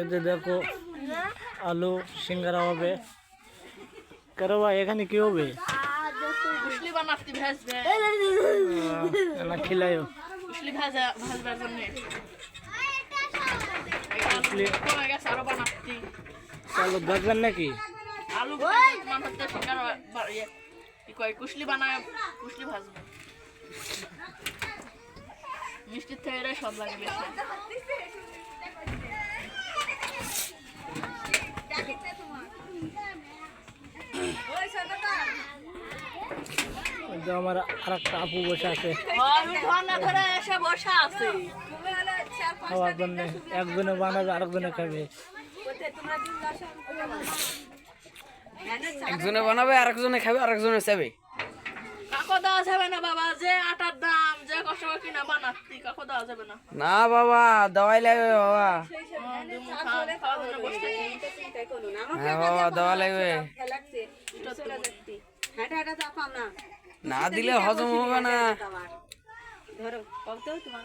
এতে দেখো আলু সিঙ্গারা হবে। কারও ভাই এখানে কি হবে? না বানাচ্ছি। আলু দেখবেন নাকি? আলু ইয়ে। কুশলি বানায় কুশলি ভাজবে। মিষ্টির থেকে এরাই সব লাগে বেশি। আমার আর একটা আপু বসে আছে। আমি ধর্না ধরে এসে বসে আছি। খাওয়ার জন্য একজনে বানাবে আরেকজনে খাবে। একজনে বানাবে আর একজনে খাবে আর একজনে চাবে। কাকো দেওয়া যাবে না বাবা যে আটার না। না বাবা দাওয়াই লাগবে বাবা। হ্যাঁ বাবা দাওয়া লাগবে। না না দিলে হজম হবে না। ধরো কত তোমার